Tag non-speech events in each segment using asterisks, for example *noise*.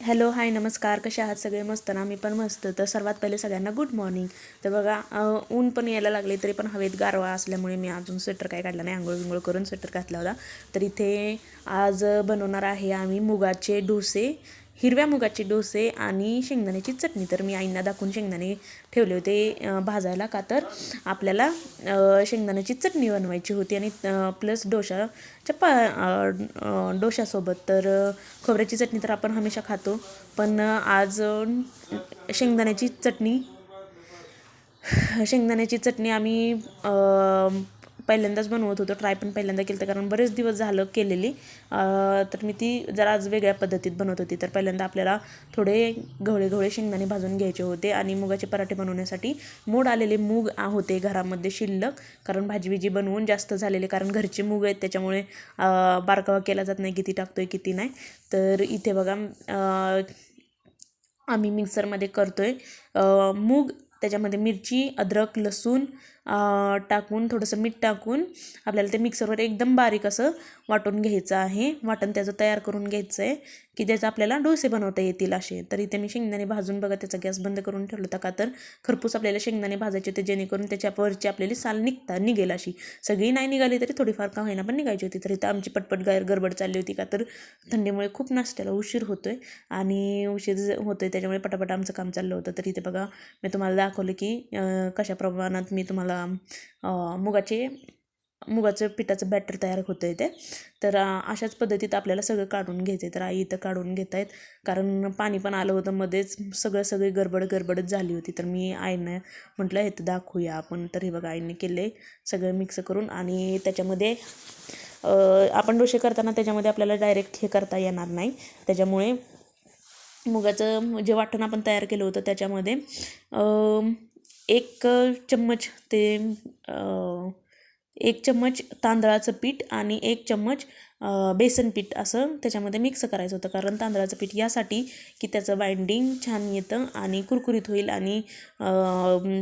Hello hi नमस्कार. कसे आहात? सगळे मस्त ना? मी पण मस्त. तर सर्वात पहिले सगळ्यांना गुड मॉर्निंग तर बघा ऊन पण यायला लागले तरी पण हवेत गारवा असल्यामुळे मी अजून स्वेटर काय काढला नाही. आंघोळ विंघोळ करून स्वेटर घातला होता. तर इथे आज बनवणार आहे आम्ही मुगाचे डोसे. हिरव्या मुगाचे डोसे आणि शेंगदाण्याची चटणी. तर मी आईंना दाखवून शेंगदाणे ठेवले होते भाजायला का तर आपल्याला शेंगदाण्याची चटणी बनवायची होती आणि प्लस डोशाच्या पा डोशासोबत तर खोबऱ्याची चटणी तर आपण हमेशा खातो. पण आज शेंगदाण्याची चटणी शेंगदाण्याची चटणी आम्ही पहिल्यांदाच बनवत होतो. ट्राय पण पहिल्यांदा केलं तर कारण बरेच दिवस झालं केलेली. तर मी ती जरा आज वेगळ्या पद्धतीत बनवत होती. तर पहिल्यांदा आपल्याला थोडे गवळे गवळे शेंगदाणे भाजून घ्यायचे होते आणि मुगाचे पराठे बनवण्यासाठी मोड आलेले मूग होते घरामध्ये शिल्लक. कारण भाजी बिजी बनवून जास्त झालेले कारण घरचे मूग आहेत त्याच्यामुळे बारकावा केला जात नाही किती टाकतोय किती नाही. तर इथे बघा आम्ही मिक्सरमध्ये करतो आहे मूग त्याच्यामध्ये मिरची अद्रक लसूण टाकून थोडंसं मीठ टाकून आपल्याला ते मिक्सरवर एकदम बारीक असं वाटून घ्यायचं आहे. वाटण त्याचं तयार करून घ्यायचं आहे की ज्याचं आपल्याला डोसे बनवता येतील असे. तर इथे मी शेंगदाणे भाजून बघा त्याचा गॅस बंद करून ठेवला होता का तर खरपूस आपल्याला शेंगदाणे भाजायचे होते जेणेकरून त्याच्यावरची आपल्याला साल निघता निघेल अशी. सगळी नाही निघाली तरी थोडीफार का होईना पण निघायची होती. तर इथं आमची पटपट गायर गडबड चालली होती का तर थंडीमुळे खूप नाश्त्याला उशीर होतोय आणि उशीर होतो आहे त्याच्यामुळे पटापट आमचं काम चाललं होतं. तर इथे बघा मी तुम्हाला दाखवलं की कशा प्रमाणात मी तुम्हाला मुगाचे मुगाचं पिठाचं बॅटर तयार होतं आहे ते. तर अशाच पद्धतीत आपल्याला सगळं काढून घ्यायचं आहे तर आई इथं काढून घेत आहेत कारण पाणी पण आलं होतं मध्येच. सगळं सगळी गडबड गडबडच झाली होती. तर मी आईनं म्हटलं हे तर दाखवूया आपण. तर हे बघा आईने केले. सगळं मिक्स करून आणि त्याच्यामध्ये आपण डोसे करताना त्याच्यामध्ये आपल्याला डायरेक्ट हे करता येणार नाही. त्याच्यामुळे मुगाचं जे वाटण आपण तयार केलं होतं त्याच्यामध्ये एक चम्मच ते एक चम्मच तांदळाचं पीठ आणि एक चम्मच बेसन पीठ असं त्याच्यामध्ये मिक्स करायचं होतं. कारण तांदळाचं पीठ यासाठी की त्याचं बाइंडिंग छान येतं आणि कुरकुरीत होईल आणि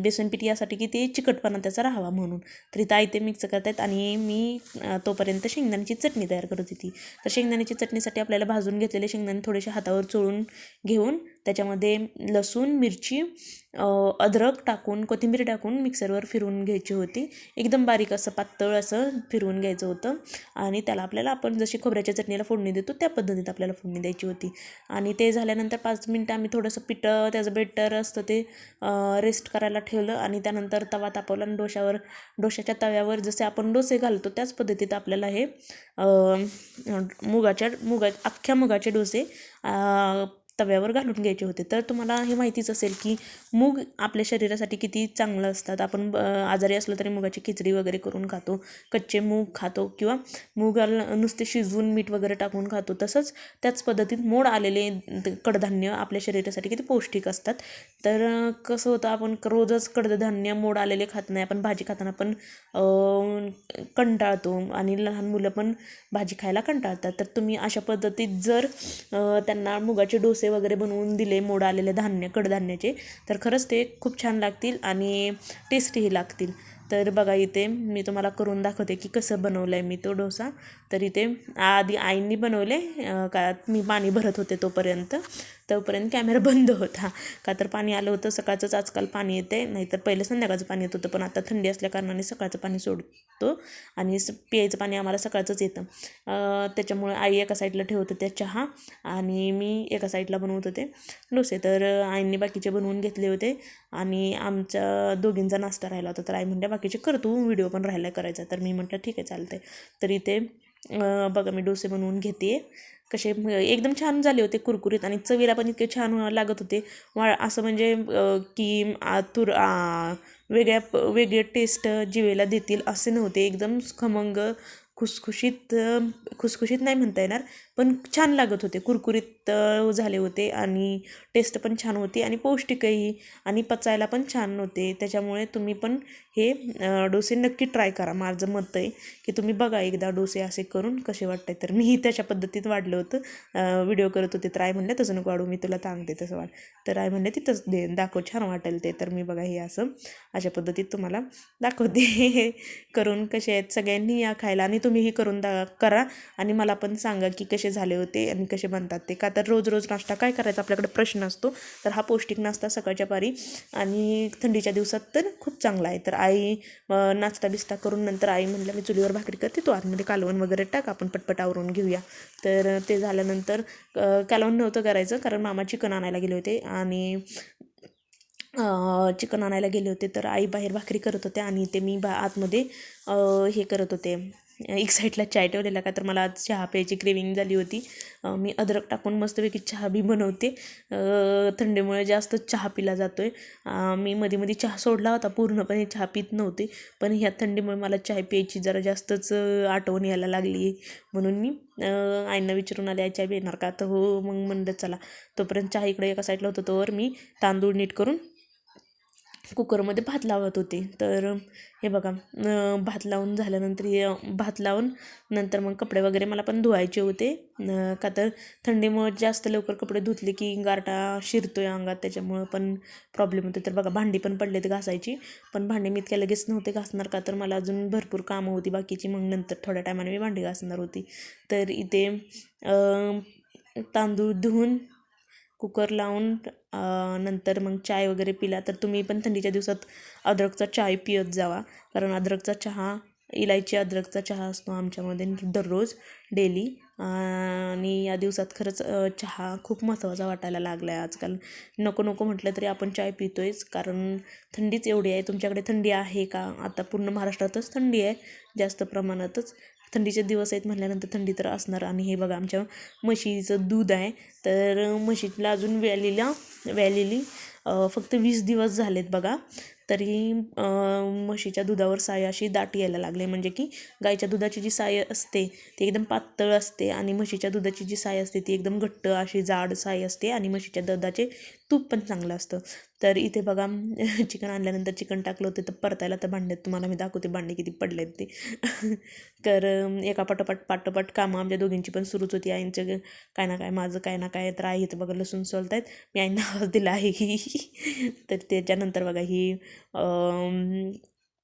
बेसन पीठ यासाठी की ते चिकटपणा त्याचा राहावा म्हणून. तर इथं आई ते मिक्स करतायत आणि मी तोपर्यंत शेंगदाण्याची चटणी तयार करत होती. तर शेंगदाण्याची चटणीसाठी आपल्याला भाजून घेतलेले शेंगदाणे थोडेसे हातावर चोळून घेऊन त्याच्यामध्ये लसूण मिरची अद्रक टाकून कोथिंबीर टाकून मिक्सरवर फिरवून घ्यायची होती. एकदम बारीक असं पातळ असं फिरवून घ्यायचं होतं आणि त्याला आपल्याला आपण जशी खोबऱ्याच्या चटणीला फोडणी देतो त्या पद्धतीत आपल्याला फोडणी द्यायची होती. आणि ते झाल्यानंतर पाच मिनटं आम्ही थोडंसं पिठं त्याचं बेटर असतं ते रेस्ट करायला ठेवलं आणि त्यानंतर तवा तापवला आणि डोशावर डोशाच्या तव्यावर जसे आपण डोसे घालतो त्याच पद्धतीत आपल्याला हे मुगाच्या मुगा अख्ख्या मुगाचे डोसे तव्यावर घालून घ्यायचे होते. तर तुम्हाला हे माहितीच असेल की मूग आपल्या शरीरासाठी किती चांगलं असतात. आपण आजारी असलो तरी मुगाची खिचडी वगैरे करून खातो. कच्चे मूग खातो किंवा मुगाला नुसते शिजवून मीठ वगैरे टाकून खातो. तसंच त्याच पद्धतीत मोड आलेले कडधान्य आपल्या शरीरासाठी किती पौष्टिक असतात. तर कसं होतं आपण क- रोजच कडधान्य मोड आलेले खात नाही. आपण भाजी खाताना पण कंटाळतो आणि लहान मुलं पण भाजी खायला कंटाळतात. तर तुम्ही अशा पद्धतीत जर त्यांना मुगाचे डोसे वगैरे बनवून दिले मोड आलेले धान्य कडधान्याचे. तर खरंच ते खूप छान लागतील आणि टेस्टीही लागतील. तर बघा इथे मी तुम्हाला करून दाखवते की कसं बनवलं आहे मी तो डोसा. तर इथे आधी आईंनी बनवले का मी पाणी भरत होते तोपर्यंत. तोपर्यंत कॅमेरा बंद होता. का तर पाणी आलं होतं सकाळचंच आजकाल पाणी येते नाहीतर पहिलं संध्याकाळचं पाणी येत होतं पण आता थंडी असल्याकारणाने सकाळचं पाणी सोडतो आणि प्यायचं पाणी आम्हाला सकाळचंच येतं. त्याच्यामुळे आई एका साईडला ठेवत होत्या चहा आणि मी एका साईडला बनवत होते. डोसे तर आईंनी बाकीचे बनवून घेतले होते आणि आमच्या दोघींचा नाश्ता राहिला होता. तर आई म्हणल्या बाकीचे कर तू व्हिडिओ पण राहिला करायचा. तर मी म्हटलं ठीक आहे चालतं तर इथे बघा मी डोसे बनवून घेते कसे एकदम छान झाले होते कुरकुरीत आणि चवीला पण इतके छान लागत होते. वा असं म्हणजे की तुर वेगळ्या वेगळे टेस्ट जिवेला देतील असे नव्हते. एकदम खमंग खुसखुशीत खुसखुशीत नाही म्हणता येणार पण छान लागत होते. कुरकुरीत झाले होते आणि टेस्ट पण छान होती आणि पौष्टिकही आणि पचायला पण छान होते. त्याच्यामुळे तुम्ही पण हे डोसे नक्की ट्राय करा. माझं मत आहे की तुम्ही बघा एकदा डोसे असे करून कसे वाटते तर मीही त्याच्या पद्धतीत वाढलं होतं. व्हिडिओ करत होते. तर आय म्हणले तसं नको वाढू मी तुला सांगते तसं वाढ. तर आय म्हणले तिथंच दे दाखव छान वाटेल ते. तर मी बघा हे असं अशा पद्धतीत तुम्हाला दाखवते. *laughs* करून कसे आहेत सगळ्यांनी या खायला आणि तुम्ही तुम्हीही करून दा करा आणि मला पण सांगा की कसे झाले होते आणि कसे बनतात ते. का तर रोज रोज नाश्ता काय करायचा आपल्याकडे प्रश्न असतो तर हा पौष्टिक नाश्ता सकाळच्या पारी आणि थंडीच्या दिवसात तर खूप चांगला आहे. तर आई नाश्ता बिस्ता करून नंतर आई म्हणलं मी चुलीवर भाकरी करते तो आतमध्ये कालवण वगैरे टाक आपण पटपट आवरून घेऊया. तर ते झाल्यानंतर कालवण नव्हतं करायचं कारण मामा चिकन आणायला गेले होते आणि चिकन आणायला गेले होते. तर आई बाहेर भाकरी करत होते आणि ते मी बा आतमध्ये हे करत होते. एक साईडला चाय ठेवलेला का तर मला आज चहा प्यायची क्रेविंग झाली होती. मी अद्रक टाकून मस्तपैकी चहा बी बनवते. थंडीमुळे जास्त चहा पिला जातो आहे मी मध्ये मध्ये चहा सोडला होता पूर्णपणे चहा पित नव्हते. पण ह्या थंडीमुळे मला चहा प्यायची जरा जास्तच आठवण यायला लागली म्हणून मी आईंना विचारून आले चाय चहा पिणार का? तर हो मग म्हणलं चला. तोपर्यंत चहा इकडे एका साईडला होतो तोवर मी तांदूळ नीट करून कुकरमध्ये भात लावत होते. तर हे बघा भात लावून झाल्यानंतर हे भात लावून नंतर मग कपडे वगैरे मला पण धुवायचे होते. का तर थंडीमुळे जास्त लवकर कपडे धुतले की गारटा शिरतोय अंगात त्याच्यामुळं पण प्रॉब्लेम होते. तर बघा भांडी पण पडलेत घासायची. पण भांडी मी इतक्या लगेच नव्हते घासणार का तर मला अजून भरपूर कामं होती बाकीची. मग नंतर थोड्या टायमाने मी भांडी घासणार होती. तर इथे तांदूळ धुवून कुकर लावून नंतर मग चाय वगैरे पिला तर तुम्ही पण थंडीच्या दिवसात अद्रकचा चाय पियत जावा. कारण अद्रकचा चहा इलायची अद्रकचा चहा असतो आमच्यामध्ये दररोज डेली. आणि या दिवसात खरंच चहा खूप महत्त्वाचा वाटायला लागला आहे आजकाल. नको नको म्हटलं तरी आपण चाय पितोयच. कारण थंडीच एवढी आहे. तुमच्याकडे थंडी आहे का? आता पूर्ण महाराष्ट्रातच थंडी आहे जास्त प्रमाणातच. थंडीचे दिवस आहेत म्हटल्यानंतर थंडी तर असणार. आणि हे बघा आमच्या म्हशीचं दूध आहे. तर म्हशीला अजून व्यालीला व्यालेली फक्त वीस दिवस झालेत बघा. तरी म्हशीच्या दुधावर साय अशी दाट यायला लागले. म्हणजे की गाईच्या दुधाची जी साय असते ती एकदम पातळ असते आणि म्हशीच्या दुधाची जी साय असते ती एकदम घट्ट अशी जाड साय असते आणि म्हशीच्या दुधाचे तूप पण चांगलं असतं. तर इथे बघा चिकन आणल्यानंतर चिकन टाकलं होतं तर परतायला तर भांड्यात तुम्हाला मी दाखवते भांडे किती पडलेत ते. *laughs* तर एका पाठोपाठ पाठोपाठ कामं आमच्या दोघींची पण सुरूच होती. आईंचं काय ना काय माझं काय ना काय तर आई इथं बघा लसूण आहेत मी आईंना आवाज दिला आहे. ही *laughs* तर त्याच्यानंतर बघा ही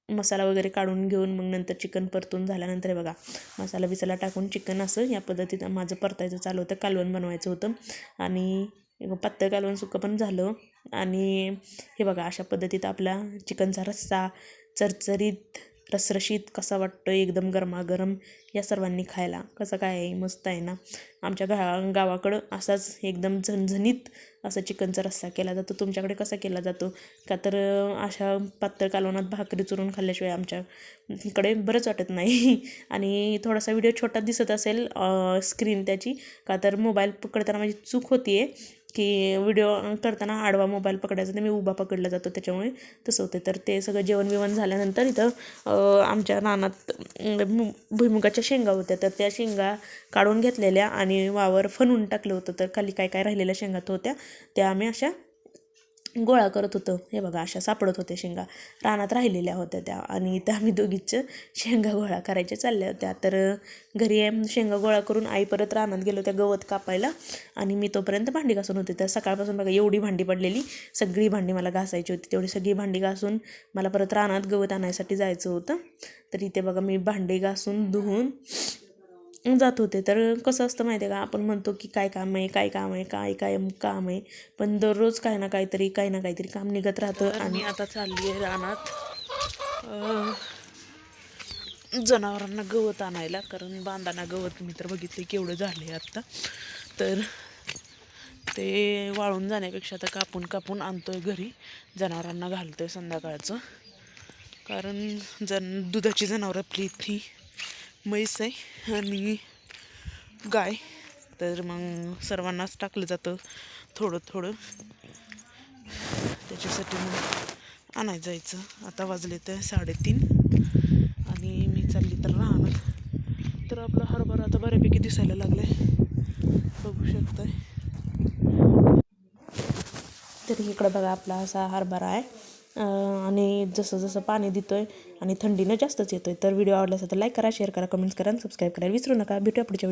मसाला वगैरे काढून घेऊन मग नंतर चिकन परतून झाल्यानंतर हे बघा मसाला बिसाला टाकून चिकन असं या पद्धतीत माझं परतायचं चालू होतं कालवण बनवायचं होतं. आणि पातळ कालवण सुकं पण झालं. आणि हे बघा अशा पद्धतीत आपला चिकनचा रस्सा चरचरीत रसरशीत कसा वाटतो एकदम गरमागरम या सर्वांनी खायला. कसं काय आहे मस्त आहे ना? आमच्या गा गावाकडं असाच एकदम झणझणीत असा चिकनचा रस्सा केला जातो. तुमच्याकडे कसा केला जातो? का तर अशा पातळ कालवणात भाकरी चुरून खाल्ल्याशिवाय आमच्याकडे बरंच वाटत नाही. *laughs* आणि थोडासा व्हिडिओ छोटा दिसत असेल स्क्रीन त्याची. का तर मोबाईल पकडताना माझी चूक होती आहे की व्हिडिओ करताना आडवा मोबाईल पकडायचा तर मी उभा पकडला जातो त्याच्यामुळे तसं होतं. तर ते सगळं जेवण बिवण झाल्यानंतर इथं आमच्या रानात मु- भुईमुगाच्या शेंगा होत्या. तर त्या शेंगा काढून घेतलेल्या आणि वावर फनून टाकलं होतं. तर खाली काय काय राहिलेल्या शेंगात होत्या त्या आम्ही अशा गोळा करत होतं. हे बघा अशा सापडत होत्या शेंगा. रानात राहिलेल्या होत्या त्या. आणि त्या आम्ही दोघीचं शेंगा गोळा करायच्या चालल्या होत्या. तर घरी शेंगा गोळा करून आई परत रानात गेलो त्या गवत कापायला. आणि मी तोपर्यंत भांडी घासून होते. तर सकाळपासून बघा एवढी भांडी पडलेली. सगळी भांडी मला घासायची होती. तेवढी सगळी भांडी घासून मला परत रानात गवत आणायसाठी जायचं होतं. तर इथे बघा मी भांडी घासून धुवून जात होते. तर कसं असतं माहिती आहे का? आपण म्हणतो की काय काम आहे काय काम आहे काय काय काम आहे. पण दररोज काय ना काहीतरी काही ना काहीतरी काम निघत राहतं आणि आता चालली आहे रानात. जनावरांना गवत आणायला. कारण बांधाना गवत मी तर बघितले केवढं झालं आत्ता तर ते वाळून जाण्यापेक्षा तर कापून कापून आणतोय घरी. जनावरांना घालतोय संध्याकाळचं. कारण जन दुधाची जनावरं आपली ती म्हैस आहे आणि गाय. तर मग सर्वांनाच टाकलं जातं थोडं थोडं. त्याच्यासाठी मग आणायला जायचं. आता वाजले तर साडेतीन आणि मी चालली तर राहणार. तर आपला हरभरा आता बऱ्यापैकी दिसायला लागलाय. बघू शकताय. तर इकडं बघा आपला असा हरभरा आहे. आणि जसं जसं पाणी देतोय आणि थंडीनं जास्तच येतो आहे तर व्हिडिओ आवडला असेल तर लाईक करा शेअर करा कमेंट्स करा आणि सबस्क्राईब करायला विसरू नका. भेटूया पुढच्या व्हिडिओ